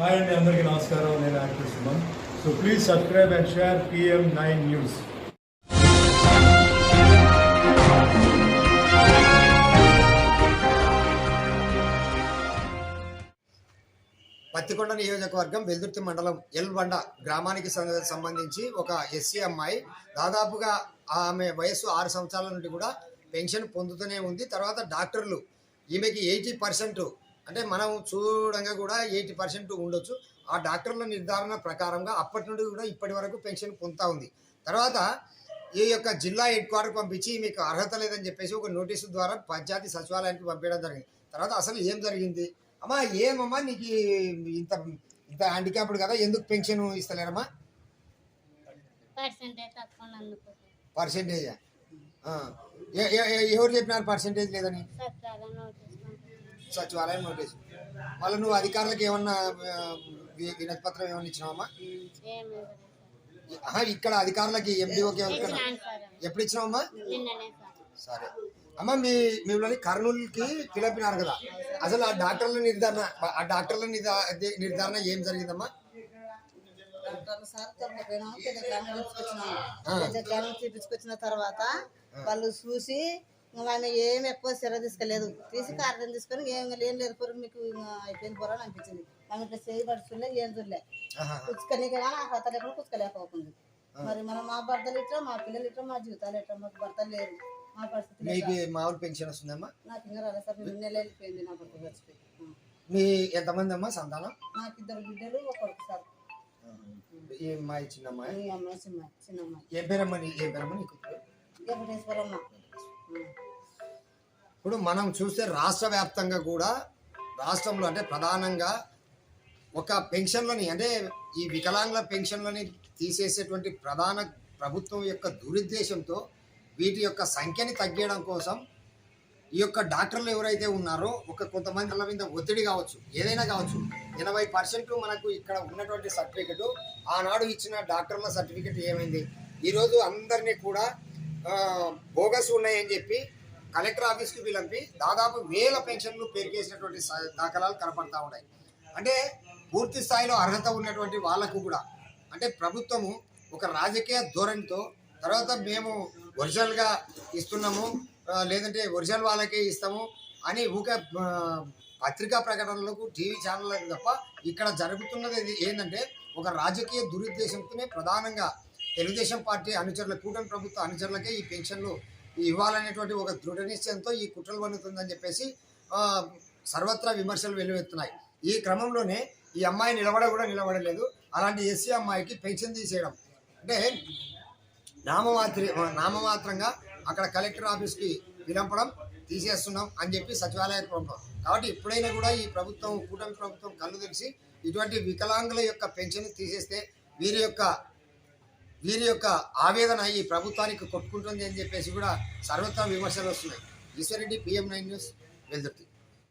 Hi అండి అందరికీ నమస్కారం. నేను actor Suman so please subscribe and share PM nine news Pattikonda నియోజకవర్గం వెల్దుర్తి మండలం ఎల్బండ గ్రామానికి సంబంధించి ఒక ఎస్సీ అమ్మాయి. దాదాపుగా ఆమె వయస్సు ఆరు సంవత్సరాల నుండి కూడా పెన్షన్ పొందుతూనే ఉంది. తర్వాత డాక్టర్లు. ఈమెకి ఎయిటీ పర్సెంట్ అంటే మనం చూడంగా కూడా ఎయిటీ పర్సెంట్ ఉండొచ్చు. ఆ డాక్టర్ల నిర్ధారణ ప్రకారంగా అప్పటి నుండి కూడా ఇప్పటి వరకు పెన్షన్ పొందుతా ఉంది. తర్వాత ఈ యొక్క జిల్లా హెడ్ క్వార్టర్ పంపించి మీకు అర్హత లేదని చెప్పేసి ఒక నోటీసు ద్వారా పంచాయతీ సచివాలయానికి పంపించడం జరిగింది. తర్వాత అసలు ఏం జరిగింది? అమ్మా ఏమమ్మా నీకు ఇంత ఇంత హ్యాండిక్యాప్డ్ కదా ఎందుకు పెన్షన్ ఇస్తలేరమ్మా? పర్సెంటేజ్ ఎవరు చెప్పినారు పర్సెంటేజ్ లేదని. సచివాలయం నోటీస్. మళ్ళీ నువ్వు అధికారులకు ఏమన్నా వినతి పత్రం ఏమన్నా ఇచ్చినావమ్మా? ఇక్కడ అధికారులకి ఎండిఓకి ఎప్పుడు ఇచ్చినావమ్మా? నిన్ననే సార్. అమ్మ మీ మిమ్మల్ని కర్నూలుకి పిలిపినారు కదా. అసలు ఆ డాక్టర్ల నిర్ధారణ ఆ డాక్టర్ల నిర్ధారణ ఏం జరిగిందమ్మా? తీపించుకొచ్చిన తర్వాత వాళ్ళు చూసి ఆమె ఏం ఎక్కువ శ్రద్ధ తీసుకోలేదు. తీసి కారణం తీసుకొని ఏం ఏం లేదు పొరు మీకు అయిపోయింది పొర అని అనిపించింది. ఆమె ఇట్లా చేయి పడుతుండే ఏం చూడలే. ఆహా. పుచ్చుకనీకి కానీ ఆ కథ లేకుండా పుచ్చుకోలేకపోతుంది మరి మనం మా భర్తలు ఇట్లా మా పిల్లలు ఇట్లా మా జీవితాలు ఇట్లా మాకు భర్తలు లేరు. మా పరిస్థితి మీకు మామూలు పెన్షన్ వస్తుందమ్మా? నాకు ఇంకా రాలేదు సార్ రెండు నెలలు వెళ్ళిపోయింది నా భర్త చచ్చిపోయి. ఆ. మీ ఎంతమంది అమ్మా సంతానం? నాకు ఇద్దరు బిడ్డలు ఒక కొడుకు సార్. ఈ అమ్మాయి చిన్న అమ్మాయి ఈ అమ్మాయి చిన్న చిన్న అమ్మాయి ఏం పేరమ్మా ఏం పేరమ్మా నీకు వెంకటేశ్వరమ్మ. ఇప్పుడు మనం చూస్తే రాష్ట్ర వ్యాప్తంగా కూడా రాష్ట్రంలో అంటే ప్రధానంగా ఒక పెన్షన్లని అంటే ఈ వికలాంగుల పెన్షన్లని తీసేసేటువంటి ప్రధాన ప్రభుత్వం యొక్క దురుద్దేశంతో వీటి యొక్క సంఖ్యని తగ్గించడం కోసం ఈ యొక్క డాక్టర్లు ఎవరైతే ఉన్నారో ఒక కొంతమంది మీద ఒత్తిడి కావచ్చు ఏదైనా కావచ్చు ఎనభై పర్సెంట్ మనకు ఇక్కడ ఉన్నటువంటి సర్టిఫికెట్ ఆనాడు ఇచ్చిన డాక్టర్ల సర్టిఫికెట్ ఏమైంది? ఈరోజు అందరినీ కూడా బోగస్ ఉన్నాయని చెప్పి కలెక్టర్ ఆఫీస్కి పిలిపి దాదాపు వేల పెన్షన్లు పేరుకేసినటువంటి దాఖలాలు కనపడతా ఉన్నాయి. అంటే పూర్తి స్థాయిలో అర్హత ఉన్నటువంటి వాళ్ళకు కూడా అంటే ప్రభుత్వము ఒక రాజకీయ ధోరణితో తర్వాత మేము ఒరిజినల్గా ఇస్తున్నాము లేదంటే ఒరిజినల్ వాళ్ళకే ఇస్తాము అని ఊక పత్రికా ప్రకటనలకు టీవీ ఛానళ్ళకు తప్ప ఇక్కడ జరుగుతున్నది ఏంటంటే ఒక రాజకీయ దురుద్దేశంతోనే ప్రధానంగా తెలుగుదేశం పార్టీ అనుచరుల కూటమి ప్రభుత్వ అనుచరులకే ఈ పెన్షన్లు ఇవ్వాలనేటువంటి ఒక దృఢ నిశ్చయంతో ఈ కుట్రలు పండుతుందని చెప్పేసి సర్వత్రా విమర్శలు వెల్లువెత్తున్నాయి. ఈ క్రమంలోనే ఈ అమ్మాయి నిలబడ కూడా నిలబడలేదు. అలాంటి ఎస్సీ అమ్మాయికి పెన్షన్ తీసేయడం. అంటే నామమాత్రి నామమాత్రంగా అక్కడ కలెక్టర్ ఆఫీస్కి విలంపడం తీసేస్తున్నాం అని చెప్పి సచివాలయ పంపడం కాబట్టి ఎప్పుడైనా కూడా ఈ ప్రభుత్వం కూటమి ప్రభుత్వం కళ్ళు తెరిచి ఇటువంటి వికలాంగుల యొక్క పెన్షన్ తీసేస్తే వీరి యొక్క వీరి యొక్క ఆవేదన ఈ ప్రభుత్వానికి కొట్టుకుంటుంది అని చెప్పేసి కూడా సర్వత్రా విమర్శలు వస్తున్నాయి. ఈశ్వరెడ్డి పిఎం నైన్ న్యూస్ వెళ్తుంది